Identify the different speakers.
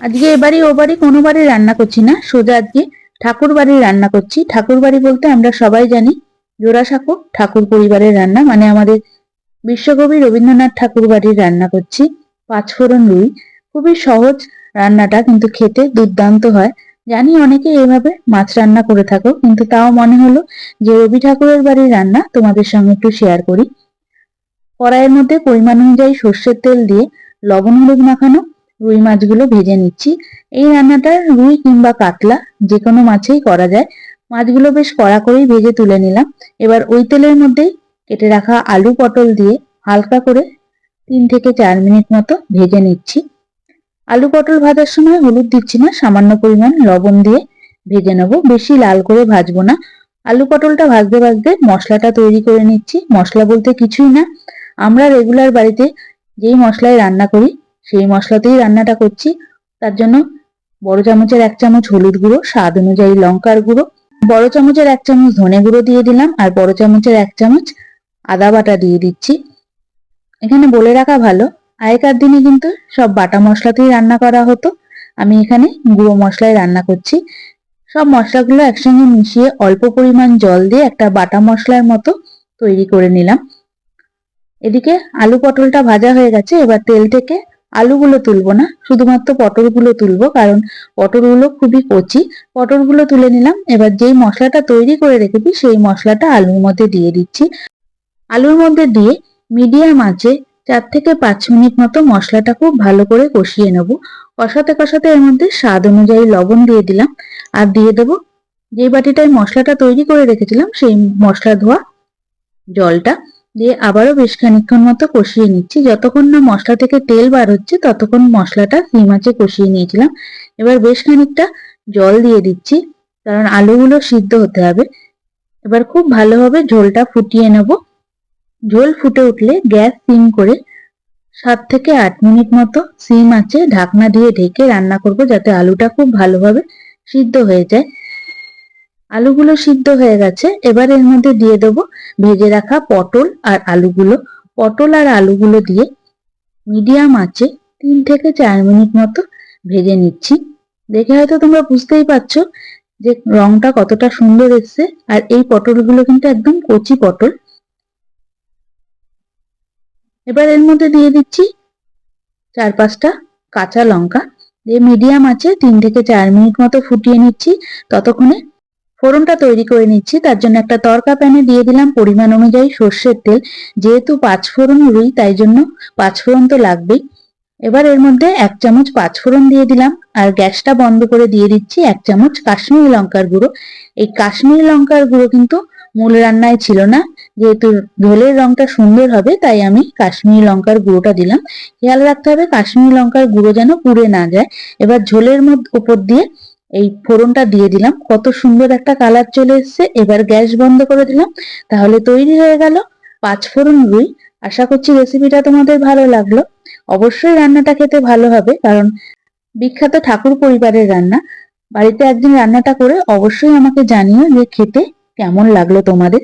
Speaker 1: আজকে এবারই ও বাড়ি কোনো বাড়ি রান্না করছি না। সোজা আজকে ঠাকুর বাড়ির রান্না করছি। ঠাকুর বাড়ি বলতে আমরা সবাই জানি জোড়াসাঁকো ঠাকুর পরিবারের রান্না মানে আমাদের বিশ্বকবি রবীন্দ্রনাথ ঠাকুর বাড়ির রান্না করছি, পাঁচফোড়ন রুই। খুবই সহজ রান্নাটা, কিন্তু খেতে দুর্দান্ত হয়। জানি অনেকে এভাবে মাছ রান্না করে থাকো, কিন্তু তাও মনে হলো যে রবি ঠাকুরের বাড়ির রান্না তোমাদের সঙ্গে একটু শেয়ার করি। কড়াইয়ের মধ্যে পরিমাণ অনুযায়ী সর্ষের তেল দিয়ে লবণ হলুদ মাখানো রুই মাছগুলো ভেজে নিচ্ছি। এই রান্নাটা রুই কিংবা কাতলা যে কোনো মাছেই করা যায়। মাছগুলো বেশ কড়া করেই ভেজে তুলে নিলাম। এবার ওই তেলের মধ্যেই কেটে রাখা আলু পটল দিয়ে হালকা করে তিন থেকে চার মিনিট মতো ভেজে নিচ্ছি। আলু পটল ভাজার সময় হলুদ দিচ্ছি না, সামান্য পরিমাণ লবণ দিয়ে ভেজে নেব। বেশি লাল করে ভাজবো না। আলু পটলটা ভাজতে ভাজতে মশলাটা তৈরি করে নিচ্ছি। মশলা বলতে কিছুই না। আমরা রেগুলার বাড়িতে যেই মশলায় রান্না করি সেই মশলাতেই রান্নাটা করছি। তার জন্য বড় চামচের এক চামচ হলুদ গুঁড়ো, স্বাদ অনুযায়ী লঙ্কার গুঁড়ো, বড় চামচের এক চামচ ধনে গুঁড়ো দিয়ে দিলাম আর বড় চামচের এক চামচ আদা বাটা দিয়ে দিচ্ছি। এখানে বলে রাখা ভালো, আগেকার দিনে কিন্তু সব বাটা মশলাতেই রান্না করা হতো। আমি এখানে গুঁড়ো মশলায় রান্না করছি। সব মশলাগুলো একসঙ্গে মিশিয়ে অল্প পরিমাণ জল দিয়ে একটা বাটা মশলার মতো তৈরি করে নিলাম। এদিকে আলু পটলটা ভাজা হয়ে গেছে, এবার তেল থেকে আলুগুলো তুলবো না, শুধুমাত্র পটলগুলো তুলবো, কারণ পটলগুলো খুবই কচি। পটলগুলো তুলে নিলাম, এবার যেই মশলাটা তৈরি করে রেখেছি, সেই মশলাটা আলুর মধ্যে দিয়ে দিচ্ছি। আলুর মধ্যে দিয়ে মিডিয়াম আঁচে চার থেকে পাঁচ মিনিট মতো মশলাটা খুব ভালো করে কষিয়ে নেব। কষাতে কষাতে এর মধ্যে স্বাদ অনুযায়ী লবণ দিয়ে দিলাম, আর দিয়ে দেবো যে বাটিটায় মশলাটা তৈরি করে রেখেছিলাম, সেই মশলা ধোয়া জলটা। দিয়ে আবারও বেশ খানিক্ষণ মতো কষিয়ে নিচ্ছি। যতক্ষণ না মশলা থেকে তেল বার হচ্ছে, ততক্ষণ মশলাটা সিম কষিয়ে নিয়েছিলাম। এবার বেশ খানিকটা জল দিয়ে দিচ্ছি, কারণ আলুগুলো সিদ্ধ হতে হবে। এবার খুব ভালোভাবে ঝোলটা ফুটিয়ে নেব। ঝোল ফুটে উঠলে গ্যাস সিম করে সাত থেকে আট মিনিট মতো সিম আছে ঢাকনা দিয়ে ঢেকে রান্না করব, যাতে আলুটা খুব ভালোভাবে সিদ্ধ হয়ে যায়। আলুগুলো সিদ্ধ হয়ে গেছে। এবার এর মধ্যে দিয়ে দেবো ভেজে রাখা পটল আর আলুগুলো। পটল আর আলুগুলো দিয়ে মিডিয়াম আঁচে তিন থেকে চার মিনিট মতো ভেজে নিচ্ছি। দেখে হয়তো তোমরা বুঝতেই পারছ যে রংটা কতটা সুন্দর এসছে। আর এই পটলগুলো কিন্তু একদম কচি পটল। এবার এর মধ্যে দিয়ে দিচ্ছি চার পাঁচটা কাঁচা লঙ্কা। দিয়ে মিডিয়াম আছে তিন থেকে চার মিনিট মতো ফুটিয়ে নিচ্ছি। ততক্ষণে ফোড়নটা তৈরি করে নিচ্ছি, তার জন্য একটা তরকা প্যানে দিয়ে দিলাম পরিমাণ অনুযায়ী সর্ষের তেল। যেহেতু পাঁচ ফোড়ন রুই, তাই জন্য পাঁচ ফোড়ন তো লাগবেই। এবার এর মধ্যে এক চামচ পাঁচ ফোড়ন দিয়ে দিলাম, আর গ্যাসটা বন্ধ করে দিয়ে দিচ্ছি এক চামচ কাশ্মীরি লঙ্কার গুঁড়ো। এই কাশ্মীরি লঙ্কার গুঁড়ো কিন্তু মূল রান্নায় ছিল না, যেহেতু ঝোলের রংটা সুন্দর হবে, তাই আমি কাশ্মীরি লঙ্কার গুঁড়োটা দিলাম। খেয়াল রাখতে হবে কাশ্মীরি লঙ্কার গুঁড়ো যেন পুড়ে না যায়। এবার ঝোলের মধ্যে উপর দিয়ে এই ফোড়নটা দিয়ে দিলাম। কত সুন্দর একটা কালার চলে এসছে। এবার গ্যাস বন্ধ করে দিলাম। তাহলে তৈরি হয়ে গেল পাঁচ ফোড়ন রুই। আশা করছি রেসিপিটা তোমাদের ভালো লাগল। অবশ্যই রান্নাটা খেতে ভালো হবে, কারণ বিখ্যাত ঠাকুর পরিবারের রান্না। বাড়িতে একদিন রান্নাটা করে অবশ্যই আমাকে জানিও যে খেতে কেমন লাগল তোমাদের।